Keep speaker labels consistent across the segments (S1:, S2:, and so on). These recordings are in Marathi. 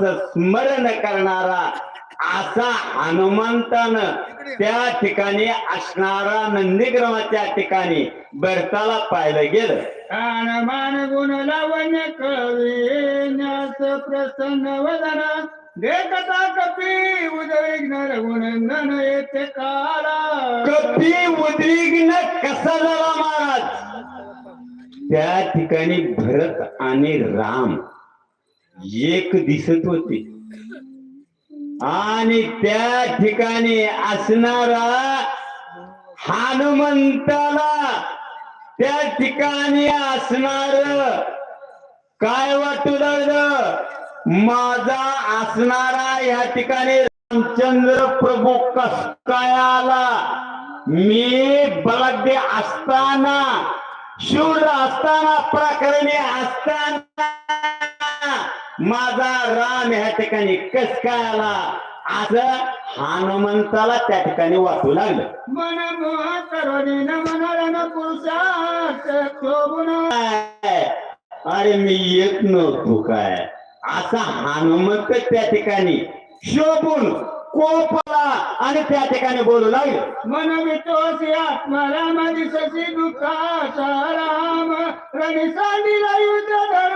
S1: रामाचं स्मरण करणारा असा हनुमंतानं त्या ठिकाणी असणारा नंदीग्रामाच्या ठिकाणी भरताला पाहिलं गेलं.
S2: कान मान गुण लावण्य कविन्यास प्रसन्न वदन. देखता कपी उद्विग्न रघुनंदन येते काळा
S1: कपी उद्विग्न कसा झाला महाराज? त्या ठिकाणी भरत आणि राम एक दिसत होते. आणि त्या ठिकाणी असणारा हनुमंताला त्या ठिकाणी असणार काय वाटू लागलं? माझा असणारा या ठिकाणी रामचंद्र प्रभू कस काय आला? मी बलगडे असताना शूर असताना प्रकरणी असताना माझा राम ह्या ठिकाणी कस काय आला? असं हनुमंताला त्या ठिकाणी वाटू लागलं.
S2: मन पुरुषात शोभून?
S1: अरे मी येत नव्हतो काय? असा हनुमंत त्या ठिकाणी शोभून कोपला आणि त्या ठिकाणी बोलू लागले.
S2: मन वितोषी आत्माराम दिससी दुःखाचा राम. रणि सांडिला युद्ध धर्म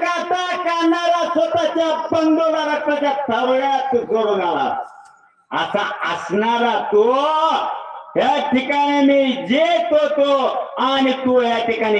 S1: काटा काढणारा स्वतःच्या बंधूला रक्ताच्या थावड्यात सोडून आला असा असणारा तो या ठिकाणी मी जेत होतो आणि तू या ठिकाणी